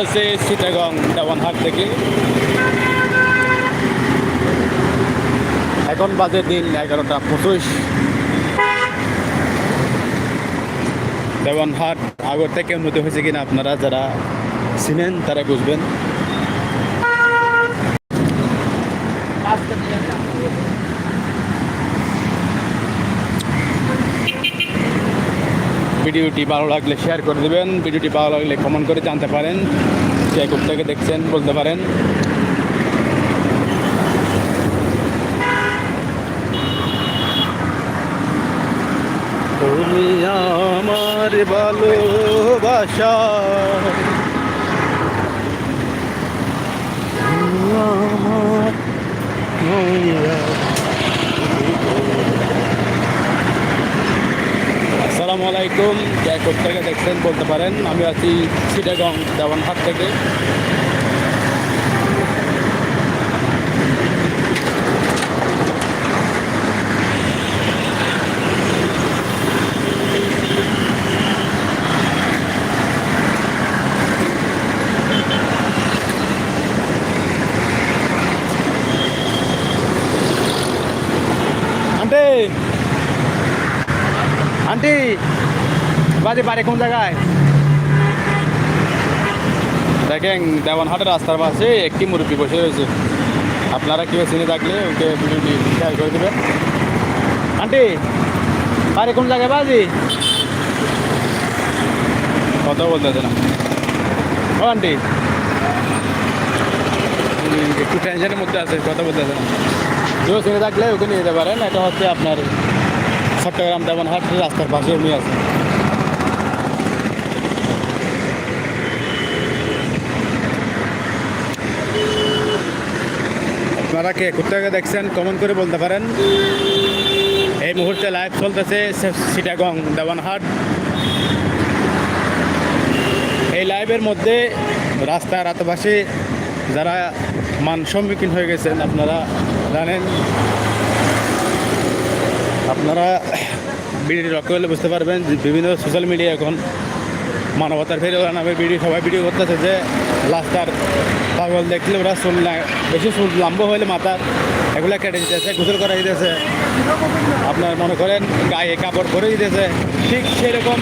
চলতেছে চিটাগং দেওয়ানহাট থেকে। এখন বাজে দিন এগারোটা পঁচিশ। দেওয়ানহাট আগর থেকে উন্নতি হয়েছে কিনা আপনারা যারা চিনেন তারা বুঝবেন। ভিডিওটি ভালো লাগলে শেয়ার করে দেবেন। ভিডিওটি ভালো লাগলে কমেন্ট করে জানতে পারেন। কে থেকে দেখছেন বলতে পারেন। তুমি আমার ভালোবাসা। আমার আসসালামু আলাইকুম। যা থেকে দেখছেন বলতে পারেন আমি আছি সিটাগং দেওয়ানহাট থেকে আন্টি আন্টি বাজে বাড়ি কোন জায়গায়? দেখেন দেওয়ানহাটের রাস্তার পাশে একটি মুরব্বী বসে রয়েছে। আপনারা কেউ চিনে থাকলে ওকে ভিডিওটি শেয়ার করে দেবেন। আন্টি বাড়ি কোন জায়গায় বাজি? কথা বলতেছে না। ও আন্টি। একটু টেনশনের মধ্যে আছে কথা বলতেছে না। কেউ চিনে থাকলে ওকে নিয়ে যেতে পারেন। এটা হচ্ছে আপনার চট্টগ্রাম দেবনহাট রাস্তার পাশে এমনি আছে আপনারা কে কোথেকে দেখছেন কমেন্ট করে বলতে পারেন। এই মুহূর্তে লাইভ চলতেছে সিটাগং দেওয়ানহাট। এই লাইভের মধ্যে রাস্তার আশেপাশে যারা মান সম্মুখীন হয়ে গেছেন, আপনারা জানেন। আপনারা ভিডিও লক্ষ্য করলে বুঝতে পারবেন, বিভিন্ন সোশ্যাল মিডিয়া এখন মানবতার ফেরিওয়ালা নামে ভিডিও, সবাই ভিডিও করতেছে যে, রাস্তার পাগল দেখলে ওরা চুল বেশি চুল লম্বা হলে মাথার এগুলো কেটে দিতেছে, গোসল করা দিতেছে। আপনার মনে করেন, গায়ে কাপড় পরে দিতেছে। ঠিক সেরকম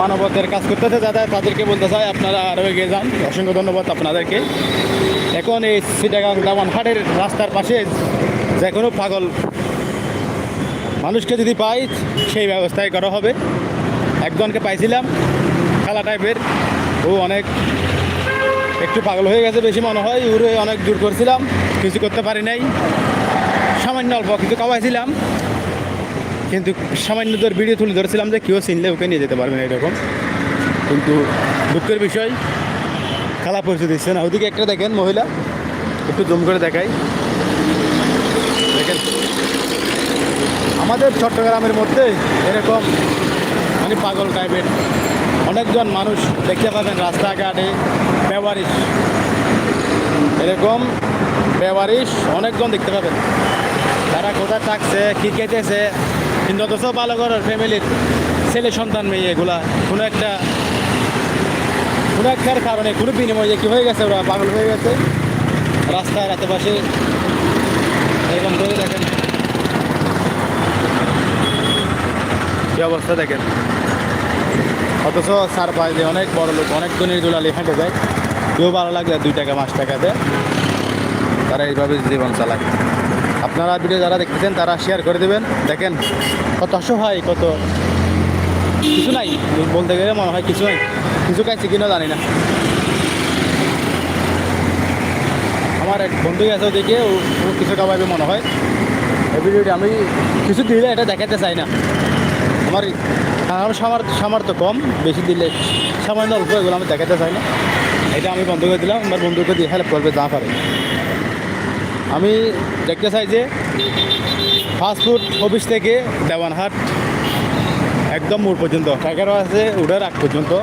মানবতার কাজ করতেছে যারা, তাদেরকে বলতে চাই আপনারা আরও এগিয়ে যান। অসংখ্য ধন্যবাদ আপনাদেরকে। এখন এই সিটাগাং দামানহাটের রাস্তার পাশে যে কোনো পাগল মানুষকে যদি পাই, সেই ব্যবস্থাই করা হবে। একজনকে পাইছিলাম খেলা টাইপের ও অনেক একটু পাগল হয়ে গেছে বেশি মনে হয়। উড়ে অনেক দূর করছিলাম, কিছু করতে পারি নাই। সামান্য অল্প কিছু খাওয়াইছিলাম। কিন্তু সামান্য তোর ভিডিও তুলে ধরেছিলাম যে কেউ চিনলে ওকে নিয়ে যেতে পারবে না এরকম। কিন্তু দুঃখের বিষয়, খেলা পরিচয় দিচ্ছে না। ওদিকে একটা দেখেন মহিলা, একটু জুম করে দেখাই। দেখেন। আমাদের চট্টগ্রামের মধ্যে এরকম মানে পাগল টাইপের অনেকজন মানুষ দেখতে পাবেন রাস্তাঘাটে ব্যবহারিস এরকম ব্যবহারিস অনেকজন দেখতে পাবেন। তারা কোথায় থাকছে, কী খেতেছে, কিন্তু অথচ ভালো করার ফ্যামিলির ছেলে সন্তান মেয়ে এগুলা, কোনো একটা, কোনো একটার কারণে, কোনো বিনিময়ে কী হয়ে গেছে, ওরা পাগল হয়ে গেছে। রাস্তার আশেপাশে এরকম করে দেখেন। কি অবস্থা দেখেন? অথচ সার পায় যে অনেক বড় লোক, অনেক ধনের দুলালি হেঁটে যায়। কেউ ভালো লাগলে দুই টাকা, পাঁচ টাকাতে তারা এইভাবে জীবন চালায়। আপনারা ভিডিও যারা দেখতেছেন, তারা শেয়ার করে দেবেন। দেখেন, কত অসহায়, কত কিছু নাই। বলতে গেলে মনে হয় কিছু নাই। কিছু খাইছে কিনা জানি না। আমার এক বন্ধু গেছে দেখে ও ও কিছু খাওয়াবে মনে হয়। এই ভিডিওটি আমি কিছু দিলে এটা দেখাতে চাই না। আমার আমার সামার- সামর্থ্য কম, বেশি দিলে সামান্য অল্প এগুলো আমি দেখাতে চাই না। এটা আমি বন্ধ করে দিলাম, আমার বন্ধুকে দিয়ে হেল্প করবে যা পারে। আমি দেখতে চাই যে ফাস্টফুড অফিস থেকে দেওয়ানহাট একদম মোড় পর্যন্ত এগারো আছে উড়ার আগ পর্যন্ত,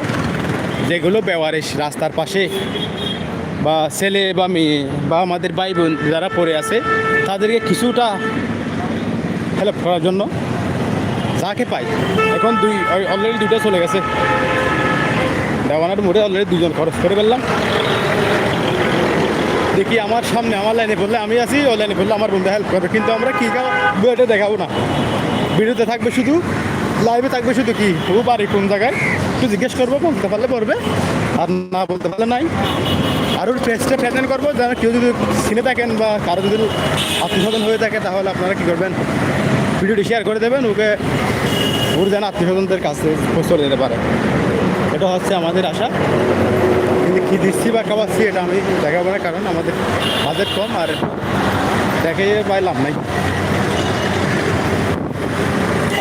যেগুলো বেওয়ারিশ রাস্তার পাশে বা ছেলে বা মেয়ে বা আমাদের ভাই বোন যারা পড়ে আছে, তাদেরকে কিছুটা হেল্প করার জন্য যাকে পাই এখন দুই অলরেডি দুইটা চলে গেছে। দেওয়ানার মোড়ে অলরেডি দুজন খরচ করে ফেললাম। দেখি আমার সামনে, আমার লাইনে পড়লে আমি আছি, ওই লাইনে পড়লে আমার বন্ধু হেল্প করবে। কিন্তু আমরা কী এটা দেখাবো না। ভিডিওতে থাকবে শুধু লাইভে থাকবে শুধু কি? ও বাড়ি কোন জায়গায়? একটু জিজ্ঞেস করব, বলতে পারলে পড়বে আর না বলতে পারলে নাই। আর ওর পেজটা প্রেজেন্ট করব যারা কেউ যদি চিনে থাকেন বা কারও যদি আত্মীয় হয়ে থাকে, তাহলে আপনারা কী করবেন? ভিডিওটি শেয়ার করে দেবেন, ওকে ওর যেন আত্মীয় স্বজনদের কাছে চলে যেতে পারে। এটা হচ্ছে আমাদের আশা। কিন্তু কী দিচ্ছি বা খাওয়াচ্ছি, এটা আমি দেখাবো না, কারণ আমাদের বাজেট কম আর দেখে পাইলাম নাই।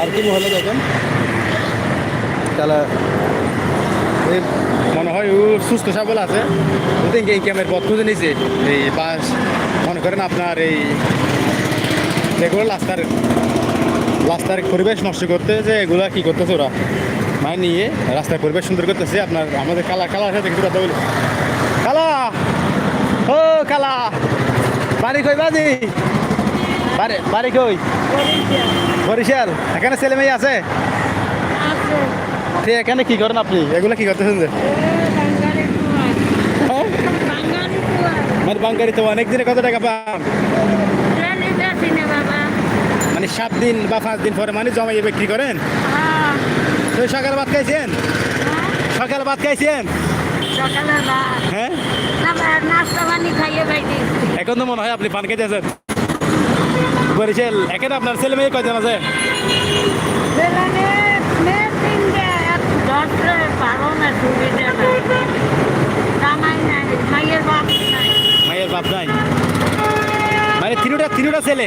আর কি হলে দেখেন? তাহলে মনে হয় ও সুস্থ সবল আছে। ওদের এই ক্যামের পথ খুঁজে নিয়েছে, এই বাস, মনে করেন আপনার এই যেগুলো রাস্তার রাস্তার পরিবেশ নষ্ট করতে যে এগুলা কি করতেছে ওরা? মানে নিয়ে রাস্তার পরিবেশ সুন্দর করতেছে আপনার আমাদের কালা কালার সাথে একটু কথা বলি। কালা! ও কালা! বাড়ি কই বাজি? বাড়ি বাড়ি কই? বরিশাল। এখানে ছেলে মেয়ে আছে? এখানে কি করেন আপনি? এগুলো কি করতেছেন যে? হ্যাঁ? মানে বাঙ্গারি তো অনেক দিনে কত টাকা পান। মানে সাত দিন বা পাঁচ দিন পরে মানে জমাইয়ে বিক্রি করেন? তো সকালে ভাত খাইছেন? সকালে ভাত খাইছেন? হ্যাঁ? এখন তো মনে হয় আপনি পান খাইতেছেন। বরিশাল এখানে আপনার ছেলে মেয়ে কয়জন আছে? মায়ের বাপ নাই? মানে তিনটা তিনটা ছেলে।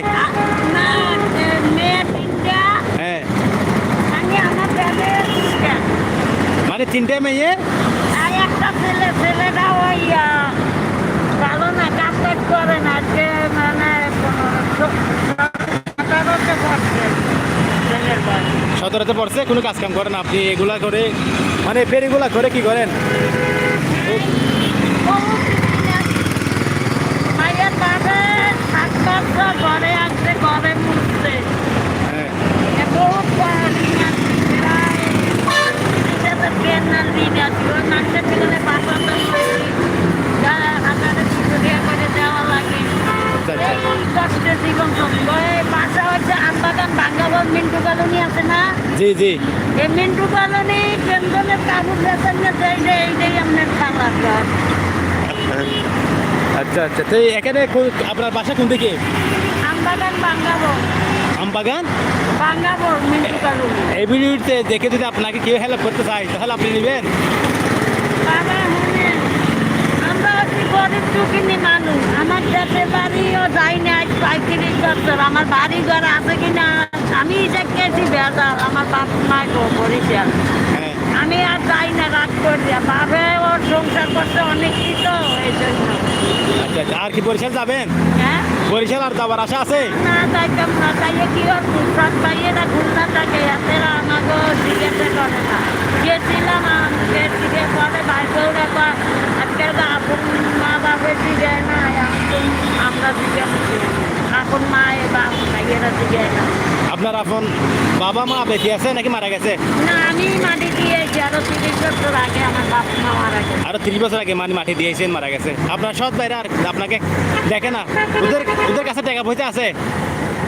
তিনটা। হ্যাঁ মানে তিনটে মেয়ে? আর একটা ছেলে ছেলেটা ওই আহ, ভালো না কাজ টাজ করে না যে মানে সতেরোতে পড়ছে কোনো কাজ কাম করেন আপনি এগুলা করে মানে ফেরিগুলা করে কি করেন? মায়ের বাবা সাত বছর ঘরে আসছে ঘরে হ্যাঁ বহুত বাবা তো হাজারে করে দেওয়া লাগে। আচ্ছা, আচ্ছা। এই কষ্টের জীবন পাশে হচ্ছে আমবাগান বাঙ্গাবন মিন্টু কলোনি আছে না? জি জি। এই মিন্টু কলোনি পেনশনের কাপড় বেতন দেয় যে এইটাই আপনার খাবার আচ্ছা আচ্ছা। তো এখানে কো- আপনার বাসা কোন দিকে? আমবাগান বাঙ্গাবন আমবাগান? বাঙ্গাবন মিন্টু কলোনি এই ভিডিওতে দেখে যদি আপনাকে কেউ হেল্প করতে চায় তাহলে আপনি নেবেন। গরিব দুঃখিনী মানুষ। আমার দেশে বাড়িও যাই না আজ পঁয়ত্রিশ বছর। আমার বাড়ি ঘর আছে কিনা আমি দেখেছি বেজার। আমার বাপ মায় গো বরিশাল হ্যাঁ। আমি আর যাই না রাত করিয়া বাবে ওর সংসার করতে অনেক কিছু আচ্ছা আর কি বরিশাল যাবেন? হ্যাঁ? বরিশাল আর যাওয়ার আশা আছে? না যাইতাম না যাইয়ে কি ফুলফাত পাইয়ে না ঘুরনা থাকে এতেরা আমাকে জিজ্ঞাসা করে না। গেছিলাম আজকের আপন মা বাপের জিজ্ঞাসা না আমরা জিজ্ঞাসা এখন মায়ের বাপ ভাইয়েরা না। আপনার আপন বাবা মা বেঁচে আছে নাকি মারা গেছে? না আমি মাটি দিয়েছি আরও তিরিশ বছর আগে আমার বাপ মা মারা গেছে। আরও তিরিশ বছর আগে মানে মাটি দিয়েছেন মারা গেছে। আপনার সৎ ভাইরা আর আপনাকে দেখে না? ওদের ওদের কাছে টাকা পয়সা আছে?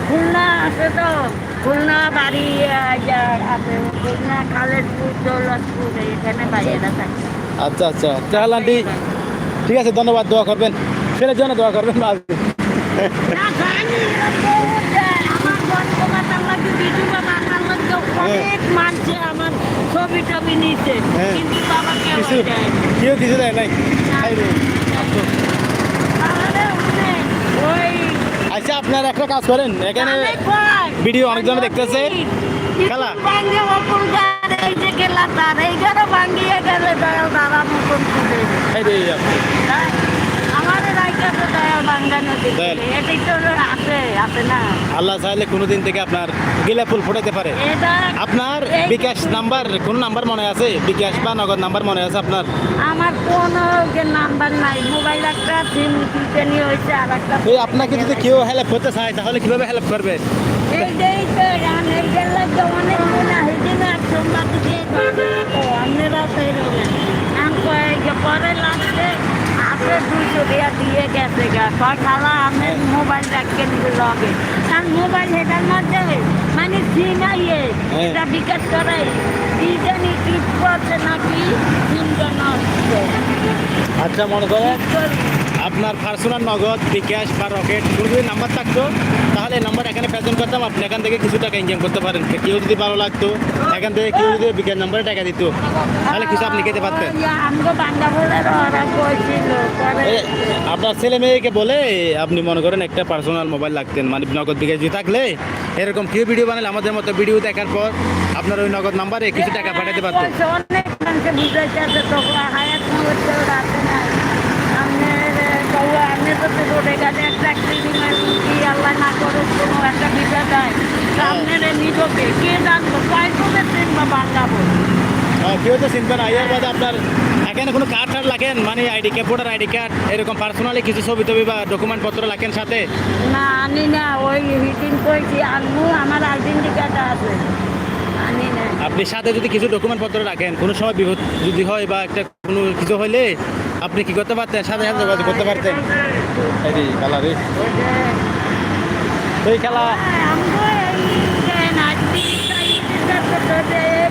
খুলনা আছে তো। খুলনা বাড়ি আহ, আছে। খুলনা খালেদপুর দৌলতপুর এখানে ভাইয়েরা থাকে। আচ্ছা আচ্ছা। তাহলে আন্টি ঠিক আছে ধন্যবাদ দোয়া করবেন। ছেলের জন্য দোয়া করবেন। আমার টবি নিতে হ্যাঁ। কিন্তু বাবা কেউ কিছু দেয় কেউ কিছু দেয় নাই ওই আচ্ছা আপনার একটা কাজ করেন এখানে। ভিডিও অনেকজন দেখতেছে। খেলা। ভাঙ্গে অকুল গার এই যে গেলা তার আল্লাহ চাইলে কোনোদিন থেকে আপনার গিলা ফুল ফুটাইতে পারে। আপনার বিকাশ নাম্বার কোন নাম্বার মনে আছে? বিকাশ বা নগদ নাম্বার মনে আছে আপনার? আমার কোনো নাম্বার নাই মোবাইল একটা সিম নিয়ে হয়েছে আর একটা এই আপনাকে যদি কেউ হেল্প করতে চায় তাহলে কীভাবে হেল্প করবে? এই যেই তো এই গেলে তো অনেক হয়েছে না সোমবার থেকে আপনারা সেই রকম। এখন পাঁচশো দিয়া দিয়ে গেছে গা। খালা আমি মোবাইল রাখতে লগে? তার মোবাইল হেটার মধ্যে মানে সিম আইয়ে হ্যাঁ। এটা বিকাশ করাই কি জানি টিপ করছে নাকি সিমটা নষ্ট আচ্ছা মনে করে। আপনার পার্সোনাল নগদ বিকাশ বা রকেট কোনো যদি নাম্বার থাকতো তাহলে নাম্বার এখানে প্রেজেন্ট করতাম। আপনি এখান থেকে কিছু টাকা ইনকাম করতে পারেন। কেউ যদি ভালো লাগতো এখান থেকে কেউ যদি বিকাশ নাম্বারে টাকা দিত তাহলে কিছু আপনি খেতে পারতেন। আপনার ছেলে মেয়েকে বলে আপনি মনে করেন একটা পার্সোনাল মোবাইল লাগতেন মানে নগদ বিকাশ যদি থাকলে এরকম কেউ ভিডিও বানালে আমাদের মতো ভিডিও দেখার পর আপনার ওই নগদ নাম্বারে কিছু টাকা পাঠাতে পারতেন কইছে, অনেক মানুষে বুঝাইছে আছে তো হায়াত মুহূর্তে রাতে নাই আপনার তো রোডে গাড়ি একটা ক্লিনিং কি আল্লাহ না কোনো একটা বিপদ হয় আপনার নিজকে কে জানব চিনবা কেউ তো চিন্তা না এর বাদে আপনার এখানে কোনো কার্ড টার্ড লাগেন? মানে ID card voter ID card এরকম পার্সোনালি কিছু ছবি টবি বা ডকুমেন্ট পত্র লাগেন সাথে? না আনি না ওই হিটিং কইছি আনব আমার আইডেন্টি কার্ড আছে। আনি না। আপনি সাথে যদি কিছু ডকুমেন্ট পত্র রাখেন কোনো সময় বিপদ যদি হয় বা একটা কোনো কিছু হইলে আপনি কি করতে পারতেন? সাথে সাথে যোগাযোগ করতে পারতেন? এই খেলা রে। এই খেলা।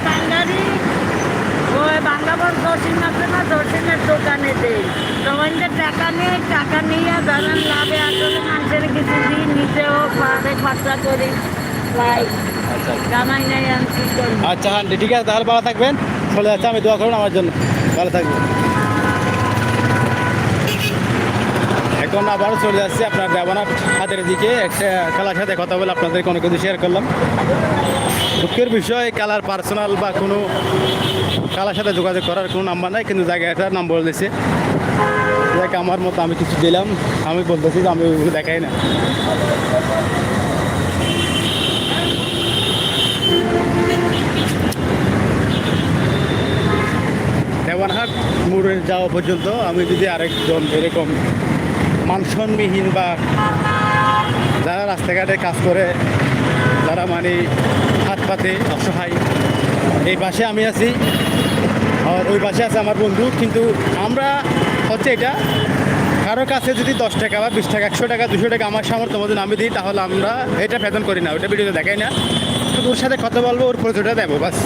বাঙালি ওই বাংলাবর না দর্শনের দোকানে দেই তোমাদের টাকা নিয়ে টাকা নিয়ে ধরেন লাভে আসলে মানুষের কিছু দিই খরচা করি আচ্ছা নাই আচ্ছা ঠিক আছে তাহলে ভালো থাকবেন। চলে যাচ্ছে আমি দোয়া করুন আমার জন্য। ভালো থাকবেন। এখন আবারও চলে যাচ্ছি আপনার দেবানার হাতের দিকে। একটা খেলার সাথে কথা বলে আপনাদেরকে অনেক কিছু শেয়ার করলাম। দুঃখের বিষয়, খেলার পার্সোনাল বা কোনো খেলার সাথে যোগাযোগ করার কোনো নাম্বার নাই, কিন্তু জায়গাটার নাম বলে দিয়েছে দেখ, আমার মতো আমি কিছু দিলাম, আমি বলতেছি যে আমি ওইগুলো দেখাই না। দেওয়ানহাট মোড়ে যাওয়া পর্যন্ত আমি যদি আরেকজন এরকম মানসনবিহীন বা যারা রাস্তাঘাটে কাজ করে যারা মানে হাত পাতে অসহায়। এই পাশে আমি আছি, আর ওই পাশে আছে আমার বন্ধু। কিন্তু আমরা হচ্ছে এটা, কারও কাছে যদি দশ টাকা বা বিশ টাকা, একশো টাকা, দুশো টাকা আমার সামর্থ্য মতন আমি দিই, তাহলে আমরা এটা বেতন করি না, ওটা ভিডিওতে দেখাই না। শুধু ওর সাথে কথা বলব, ওর পরিচয়টা দেবো, বাস।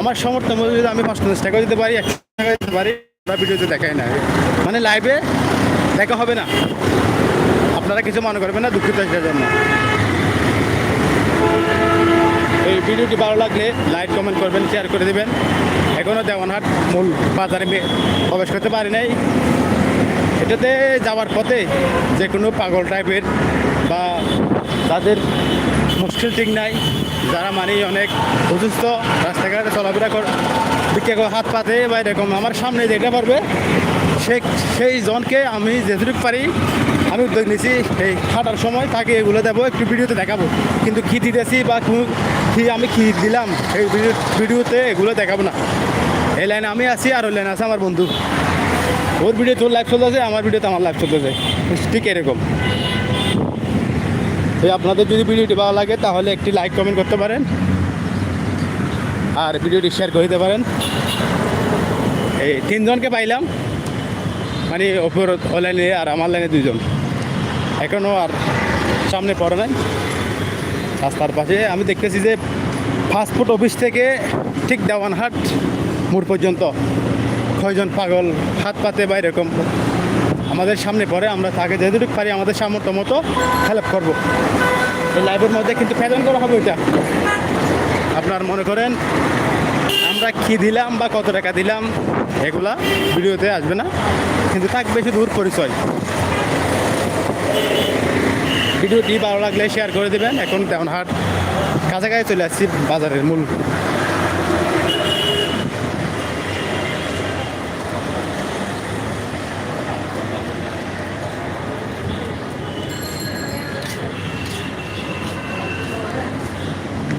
আমার সামর্থ্য মতো যদি আমি পঞ্চাশ টাকা দিতে পারি, একশো টাকা দিতে পারি ওরা ভিডিওতে দেখাই না। মানে লাইভে দেখা হবে না। আপনারা কিছু মনে করবেন না, দুঃখিত এটার জন্য। এই ভিডিওটি ভালো লাগলে লাইক, কমেন্ট করবেন শেয়ার করে দেবেন। এখনও দেওয়ানহাট মূল বাজারে প্রবেশ করতে পারি নাই। এটাতে যাওয়ার পথে যে কোনো পাগল টাইপের বা তাদের মুশকিল ঠিক নাই, যারা মানে অনেক অসুস্থ, রাস্তাঘাটে চলাফেরা কর করে হাত পাতে বা এরকম, আমার সামনে যেটা পারবে সে সেই জনকে আমি যেটুকু পারি, আমি উদ্যোগ নিয়েছি এই খাটার সময়। তাকে এগুলো দেবো, একটু ভিডিওতে দেখাবো। কিন্তু কী দিতেছি বা কু- আমি কী দিলাম এই ভিডিও ভিডিওতে এগুলো দেখাবো না। এই লাইনে আমি আছি আর ওই লাইনে আছে আমার বন্ধু। ওর ভিডিও তোর লাইভ চলতেছে আমার ভিডিওতে আমার লাইভ চলতেছে ঠিক এরকম। তো আপনাদের যদি ভিডিওটি ভালো লাগে, তাহলে একটি লাইক কমেন্ট করতে পারেন। আর ভিডিওটি শেয়ার করে দিতে পারেন। এই তিনজনকে পাইলাম। মানে ওপর ও লাইনে আর আমার লাইনে দুজন এখনও আর সামনে পড়ে নাই। রাস্তার পাশে আমি দেখতেছি যে ফাস্টফুড অফিস থেকে ঠিক দেওয়ানহাট মোড় পর্যন্ত কয়জন পাগল হাত পাতে বা এরকম আমাদের সামনে পড়ে। আমরা তাকে যেটুকু পারি আমাদের সামর্থ্য মতো হেল্প করব। এই লাইভের মধ্যে কিন্তু প্রেজেন্ট করা হবে ওইটা। আপনার মনে করেন আমরা কি দিলাম বা কত টাকা দিলাম, এগুলা ভিডিওতে আসবে না। কিন্তু থাকবে বেশি দূর পরিচয়। ভিডিওটি ভালো লাগলে শেয়ার করে দেবেন। এখন তেমন হাট কাছাকাছি চলে আসছি বাজারের মূল।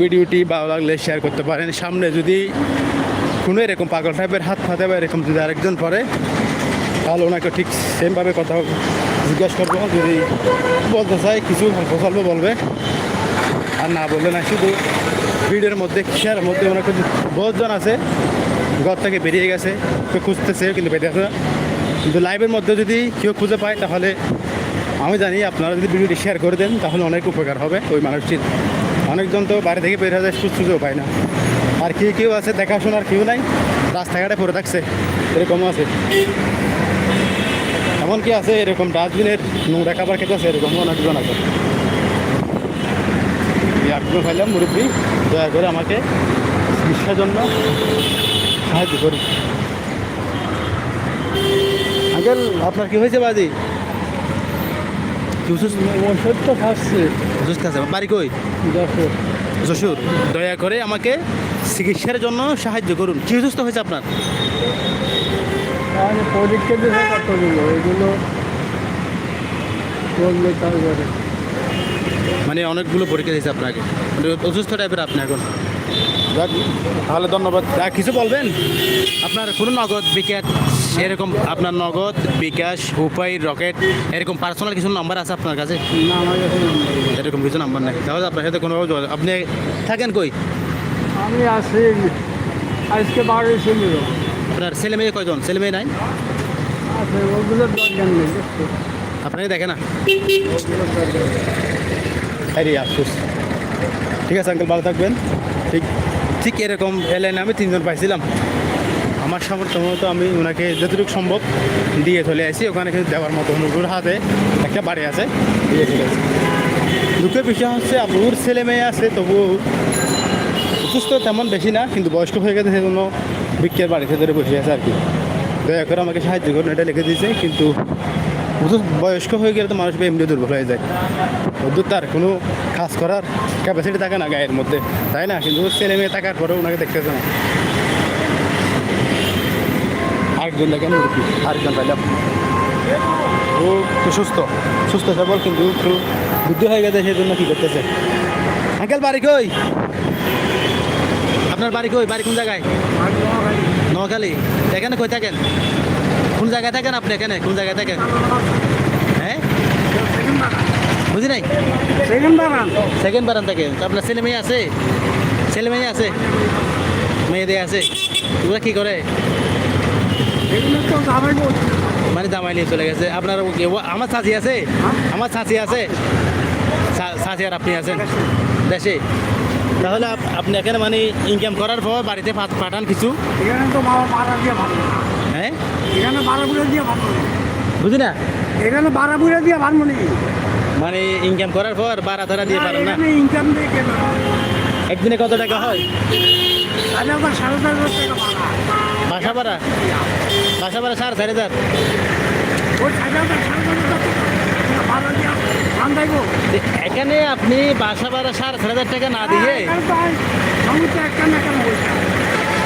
ভিডিওটি ভালো লাগলে শেয়ার করতে পারেন। সামনে যদি কোনো এরকম পাগল টাইপের হাত ফাতে বা এরকম যদি আরেকজন পরে তাহলে ওনাকে ঠিক সেমভাবে কথা জিজ্ঞাসা করব, যদি বলতে চাই, কিছু স্বল্প বলবে। আর না বললে না, শুধু ভিডিওর মধ্যে শেয়ারের মধ্যে ওনাকে বহুতজন আছে, ঘর থেকে বেরিয়ে গেছে তো খুঁজতেছে, কিন্তু বেরিয়ে আসে না। কিন্তু লাইভের মধ্যে যদি কেউ খুঁজে পায়, তাহলে আমি জানি আপনারা যদি ভিডিওটি শেয়ার করে দেন, তাহলে অনেক উপকার হবে ওই মানুষটির। অনেকজন তো বাইরে থেকে বের হয়ে যায় সুস্থ সুযোগ পায় না। আর কেউ কেউ আছে, দেখাশোনার কেউ নাই, রাস্তাঘাটে পড়ে থাকছে, এরকমও আছে। এমনকি আছে? এরকম ডাস্টবিনের নোংরা খাবার খেতে আছে? এরকম অনেকজন আছে? আগ্রহ খাইলাম মুরব্বী দয়া করে আমাকে চিকিৎসার জন্য সাহায্য করুন। আঙ্কেল আপনার কি হয়েছে বাজি? কি ওষুধ? তো খাচ্ছে। অসুস্থ আছে বাড়ি কই? যশোর। যশোর। দয়া করে আমাকে চিকিৎসার জন্য সাহায্য করুন। কি অসুস্থ হয়েছে আপনার? তাহলে পরীক্ষা দিতে কতগুলো এগুলো করলে তারপরে মানে অনেকগুলো পরীক্ষা দিয়েছে আপনাকে। মানে অসুস্থ টাইপের আপনি এখন। যাক তাহলে ধন্যবাদ। আর কিছু বলবেন? আপনার কোনো নগদ বিকাশ? এরকম আপনার নগদ বিকাশ উপায় রকেট এরকম পার্সোনাল কিছু নাম্বার আছে আপনার কাছে? না আমার কাছে এরকম কিছু নাম্বার নেই। তাহলে আপনার সাথে কোনোভাবে যোগাযোগ আপনি থাকেন কই? আমি আছি আজকে বাড়ি ছিল আপনার ছেলে মেয়ে কয়জন? ছেলে মেয়ে নাই? আপনাকে দেখে না? আফসোস। ঠিক আছে আঙ্কেল ভালো থাকবেন। ঠিক ঠিক এরকম এলাইনে আমি তিনজন পাইছিলাম। আমার সামর্থ্য মতো আমি ওনাকে যতটুকু সম্ভব দিয়ে চলে আসি। ওখানে কিন্তু দেওয়ার মতো নুকুর হাতে একটা বাড়ি আছে। দিয়ে চলে আসি। দুঃখের বিষয় হচ্ছে, আপুর ছেলে মেয়ে আছে, তবুও অসুস্থ তেমন বেশি না, কিন্তু বয়স্ক হয়ে গেছে, সেজন্য বিক্রের বাড়িতে ধরে বসে আছে আর কি। দয়া করে আমাকে সাহায্য করুন, এটা লিখে দিয়েছে, কিন্তু বয়স্ক হয়ে গেলে তো মানুষ এমনি দুর্বল হয়ে যায়। ওদের তার কোনো কাজ করার ক্যাপাসিটি থাকে না গায়ের মধ্যে, তাই না? কিন্তু ছেলে মেয়ে থাকার পরেও ওনাকে দেখতেছে না। আরেকজন দেখেন মুরব্বী আরেকজন পাইলাম। ও একটু সুস্থ সুস্থ সবল, কিন্তু একটু বুদ্ধি হয়ে গেছে সেই জন্য কী করতেছে? আঙ্কেল, বাড়ি কই? আপনার বাড়ি কই? বাড়ি কোন জায়গায়? নোয়াখালী। এখানে কই থাকেন? কোন জায়গায় থাকেন আপনি এখানে? কোন জায়গায় থাকেন? হ্যাঁ? বুঝি নাই? সেকেন্ড বাগান। সেকেন্ড বারান থাকে। আপনার ছেলে মেয়ে আছে? ছেলে মেয়ে আছে? মেয়েদের আছে? ওরা কি করে? মানে জামাই নিয়ে চলে গেছে। আপনার আমার চাচি আছে? আমার চাচি আছে? চাচি আর আপনি আছেন? দেশে? তাহলে আপ- আপনি এখানে মানে ইনকাম করার পর বাড়িতে পাঠ- পাঠান কিছু? এখানে তো দিয়ে ভালো। হ্যাঁ? এখানে দিয়ে ভালো। বুঝি না? এখানে ভাড়া বুড়ে দিয়ে ভালো নেই মানে ইনকাম করার পর বারা ধারা দিয়ে পারেন না? ইনকাম দিয়ে একদিনে কত টাকা হয়? তাহলে আবার সাড়ে চার হাজার টাকা বাসা ভাড়া? বাসা ভাড়া সাড়ে চার হাজার। ওই সাড়ে হাজার সাড়ে চার হাজার টাকা। ভাড়া দিয়ে দেবো এখানে আপনি বাসা ভাড়া সাড়ে চার হাজার টাকা না দিয়ে বলছে।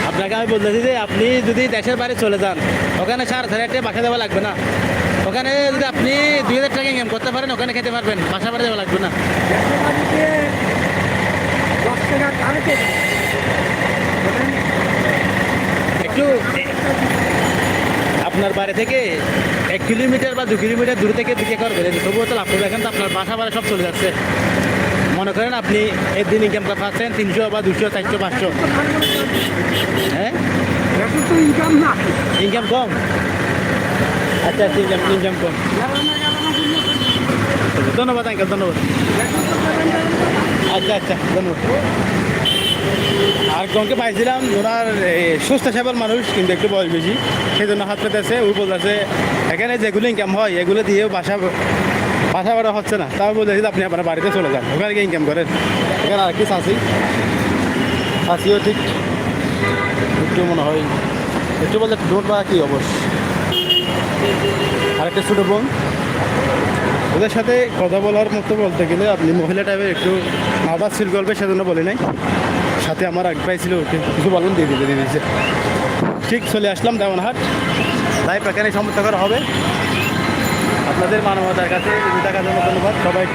আপনাকে আমি বলতেছি যে আপনি যদি দেশের বাইরে চলে যান ওখানে সাড়ে চার হাজার টাকা বাসা দেওয়া লাগবে না। ওখানে যদি আপনি দুই হাজার টাকা ইনকাম করতে পারেন ওখানে খেতে পারবেন বাসা ভাড়া দেওয়া লাগবে না। একটু আপনার বাড়ি থেকে কিলোমিটার বা দু কিলোমিটার দূর থেকে দিকে করবেন তবুও তো লাভ করবে। এখন তো আপনার বাসা ভাড়া সব চলে যাচ্ছে। মনে করেন আপনি একদিন ইনকাম করতে পারছেন তিনশো বা দুশো চারশো পাঁচশো। হ্যাঁ? ইনকাম ইনকাম কম? আচ্ছা আচ্ছা ইনকাম ইনকাম কম। ধন্যবাদ আঙ্কেল ধন্যবাদ। আচ্ছা আচ্ছা ধন্যবাদ। আর জনকে পাইছিলাম ওনার সুস্থ সেবার মানুষ, কিন্তু একটু বয়স বেশি। সেই জন্য হাত পেতেছে ওই বলতেছে, এখানে যেগুলো ইনকাম হয়, এগুলো দিয়েও বাসা বাসা ভাড়া হচ্ছে না। তাও বলতেছি আপনি আপনার বাড়িতে চলে যান, ওখানে গিয়ে ইনকাম করেন। এখানে আর কি চাষি? চাষিও ঠিক, একটু মনে হয়, একটু বলতে ডোট বা কি অবশ্য। আরেকটা ছোটো বোন। ওদের সাথে কথা বলার মতো বলতে গেলে আপনি মহিলা টাইপের একটু আবার সিল করবে, সেজন্য বলি নাই। সাথে আমার আগ পাইছিল ওকে কিছু বলুন দিয়ে দিতে দিয়ে দিয়েছে। ঠিক চলে আসলাম দেওয়ানহাট। লাইভ এখানে সমর্থ করা হবে? আপনাদের মানবতার কাছে টাকার জন্য ধন্যবাদ। সবাই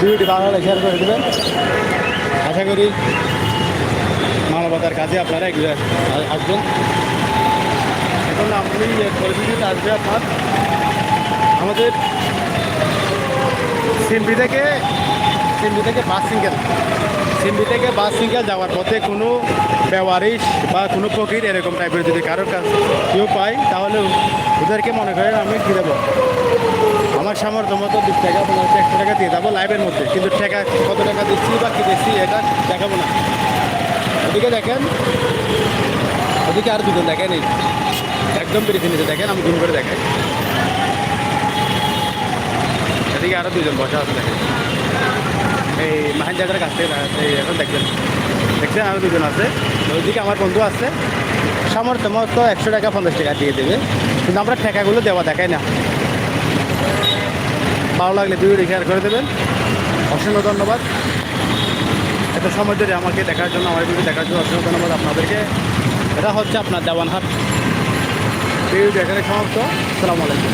ভিডিওটি ভালো হলে শেয়ার করে দেবেন। আশা করি মানবতার কাছে আপনারা আস- আসবেন। এখন আপনি এই পরিস্থিতিতে আসবে আপনার। আমাদের সিম্পি থেকে সিম্পি থেকে বাস সিঙ্গেল। সিন্ডি থেকে বাস সিঙ্গেল যাওয়ার পথে কোনো ব্যবহারিস বা কোনো ফকির এরকম টাইপের যদি কারোর কাছে কেউ পাই তাহলে ওদেরকে মনে করেন আমি কী দেবো? আমার সামর্থ্য মতো দু টাকা পনেরো একশো টাকা দিয়ে যাব লাইভের মধ্যে। কিন্তু টাকা কত টাকা দিচ্ছি বা কী দিচ্ছি এটা দেখাবো না। ওদিকে দেখেন, ওদিকে আর দুজন দেখেন একদম বেরিয়ে নিচে দেখেন, আমি গুণ করে দেখাই। এদিকে আরও দুজন বসা আছে দেখেন। এই মাহিন জায়গার কাছ থেকে এখন দেখবেন। দেখছেন আরও দুজন আছে। ওইদিকে আমার বন্ধু আছে। সামর্থ্য মতো একশো টাকা, পঞ্চাশ টাকা দিয়ে দেবে। কিন্তু আমরা ঠেকাগুলো দেওয়া দেখাই না। ভালো লাগলে ভিডিওটি শেয়ার করে দেবেন। অসংখ্য ধন্যবাদ। এত সময় ধরে আমাকে দেখার জন্য, আমার ভিডিও দেখার জন্য অসংখ্য ধন্যবাদ আপনাদেরকে। এটা হচ্ছে আপনার দেওয়ানহাট ভিডিওটি এখানে সমাপ্ত। আসসালামু আলাইকুম।